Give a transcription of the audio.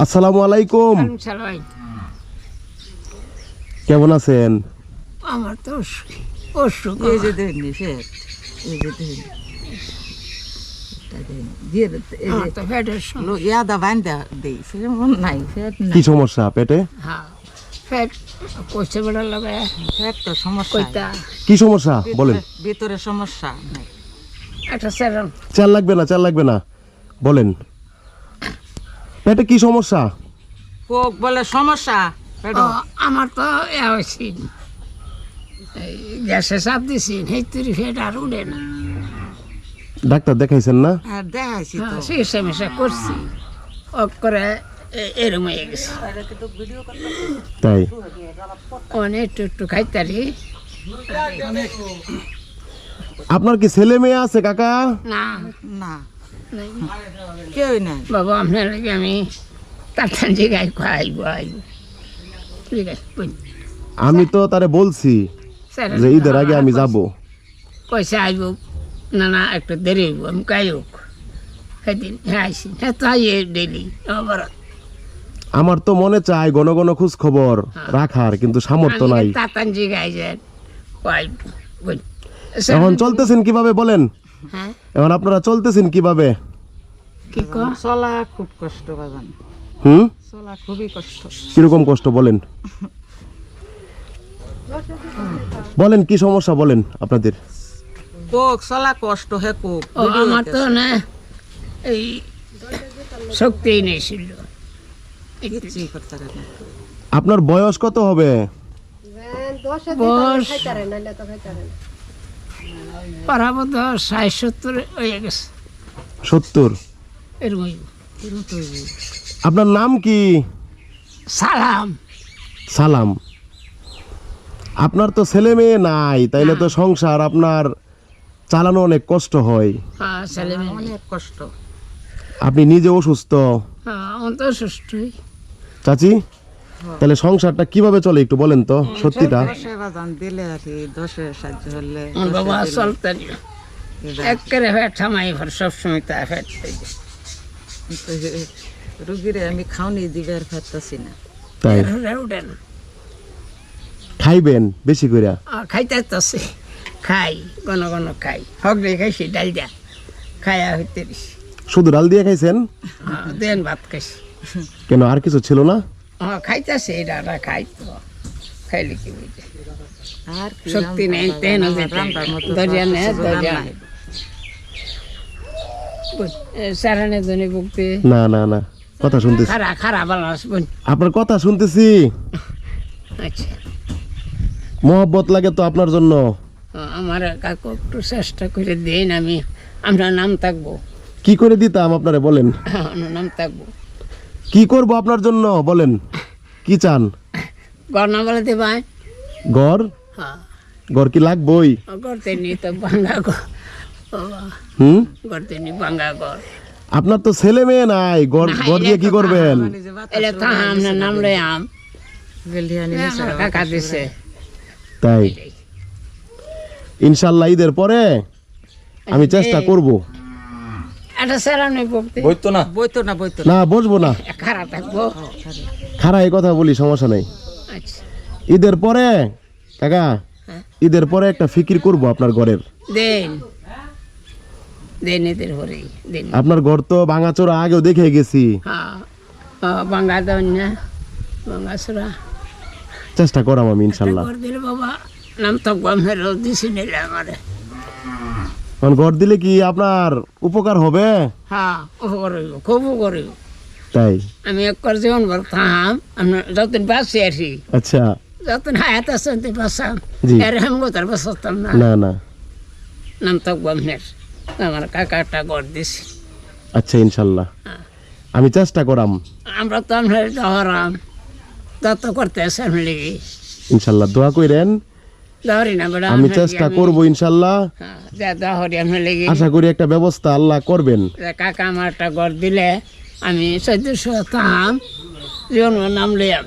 আসসালামু আলাইকুম। কেমন আছেন? আমার তো অসুখ। এই যে দেখেন ফেট এই যে দেখেন এটা দেখেন দিয়ে দে, এই আমার যে তো ফ্যাটের সমস্যা। লো ইয়াদা বান্ধা দেই। সেরকম নাই ফেট নাই। কি সমস্যা পেটে? হ্যাঁ ফ্যাট কইছে বেড়া লাগে। ফেট তো সমস্যা। কইতা। কি সমস্যা? বলেন। ভিতরে- সমস্যা একটা চাল লাগবে না চাল লাগবে না। বলেন। পেটে কি সমস্যা? কোক বলে সমস্যা পেটো। আমার তো এ হয়েছি। এই গ্যাসে চাপ দিছি সেই তুরি ফ্যাট আর উঠে না। ডাক্তার দেখাইছেন না? আর দেখাইছি তো। হ্যাঁ চিকিৎসা মিশা করছি। অফ করে এরম হয়ে গেছে। তাই? অনেক একটু একটু খাইতারি। আপনার কি ছেলে মেয়ে আছে কাকা? না। না। নাই। কেউই নাই। বাবা আপনার লাগে আমি তার জায়গায় খাইব আইব। ঠিক আছে আমি তো তারে বলছি যে ঈদের আগে আমি যাব। পয়সা আইব না না একটু দেরি হইব আমি কাই হোক। সেদিন হ্যাঁ আইসি। হ্যাঁ তো আইয়ে ডেলি আবার। আমার তো মনে চায় ঘন ঘন খোঁজ খবর রাখার কিন্তু সামর্থ্য নাই। তাতান জায়গায় যান আইব বুঝ এখন চলতেছেন কীভাবে বলেন? হ্যাঁ এখন আপনারা চলতেছেন কীভাবে? কি কো চলা খুব কষ্ট বাজান। হুম? চলা খুবই কষ্ট। কীরকম কষ্ট বলেন? বলেন কি সমস্যা বলেন আপনাদের? কোক চলা কষ্ট হে কোক আমার তো না এই শক্তি নেই ছিল আপনার বয়স কত হবে? বস পারাবো ষাট সত্তর হয়ে গেছে। সত্তর? এরকম? আপনার নাম কি? সালাম। সালাম। আপনার তো ছেলে মেয়ে নাই তাইলে তো সংসার আপনার চালানো অনেক কষ্ট হয়। হ্যাঁ। অনেক কষ্ট। আপনি নিজে অসুস্থ? হ্যাঁ চাচি? তাহলে সংসারটা কীভাবে চলে একটু বলেন তো সত্যিটা? দশে বাজান দিলে আর কি দশে সাহায্য হলে বাবা দিলে। একেবারে ফ্যাট থামাই সবসময় তা ফ্যাট রুগীরে আমি খাওনি দিবার পারতাছি না। তাই? উঠে খাইবেন বেশি করে আর খাইতে খাই ঘন ঘন খাই। হক দিয়ে খাইছি ডাল দিয়া। খাইয়া হইতে শুধু ডাল দিয়ে খাইছেন? হ্যাঁ, দেন ভাত খাইছি। কেন আর কিছু ছিল না? হ্যাঁ খাইতেছে খাই তো খাইলে কি বুঝে শক্তি নেই তেন দরিয়া নে কিছু দরিয়া সারানে ধনে বুকতে না না না কথা শুনতেছি খারা খারা বালাস আপনার কথা শুনতেছি আচ্ছা মহব্বত লাগে তো আপনার জন্য আমার কাকু একটু চেষ্টা করে দেন আমি আমরা নাম থাকব কি করে দিতাম আপনারে বলেন নাম থাকব কি করব আপনার জন্য? বলেন। কি চান? গড়না বলে দেবাই ঘর? হ্যাঁ। ঘর কি লাগবই? করতে নি তো ঘর। হুম? করতে নি ঘর। আপনার তো ছেলে মেয়ে নাই। ঘর না, ঘর দিয়ে কি করবেন? এলে তা আমরা নাম লই আম। কাকা দিছে। তাই। ইনশাল্লাহ ঈদের পরে আমি চেষ্টা করব। এটা সেরানি বুকতে বইতো না? বইতো না বইতো না। না বসবো না। খারাপ থাকব। খারা এই কথা বলি সমস্যা নাই। আচ্ছা। ঈদের পরে কাকা হ্যাঁ। ঈদের পরে একটা ফিকির করব আপনার ঘরের। দেন। দেন এদের হরে দেন। আপনার ঘর তো ভাঙাচোরা আগেও দেখে গেছি। হ্যাঁ হ্যাঁ, দেন না বাঙ্গা চেষ্টা করাম আমি ইনশাল্লাহ বাবা নাম তো গমের দিছি নিলে আমারে। কারণ ঘর দিলে কি আপনার উপকার হবে? হ্যাঁ ও করিব খুব করিব তাই? আমি একবার জীবন ভর থাম আমি যতদিন বাঁচি আসি আচ্ছা। যতদিন হায়াত আছে বাঁচাম। জি। এর আমি গোতার বাঁচতাম না। না না। নাম তো গমের আমার কাকাটা গড় দিছি। আচ্ছা ইনশাল্লাহ। আমি চেষ্টা করাম। আমরা তো আমরা ধরাম যত করতে আছে আমি লেগে ইনশাল্লাহ দোয়া কইরেন। আমি চেষ্টা করব ইনশাল্লাহ। হ্যাঁ আশা করি একটা ব্যবস্থা আল্লাহ করবেন। কাকা আমার একটা ঘর দিলে আমি চোদ্দশো থাম জীবন নাম লইয়াম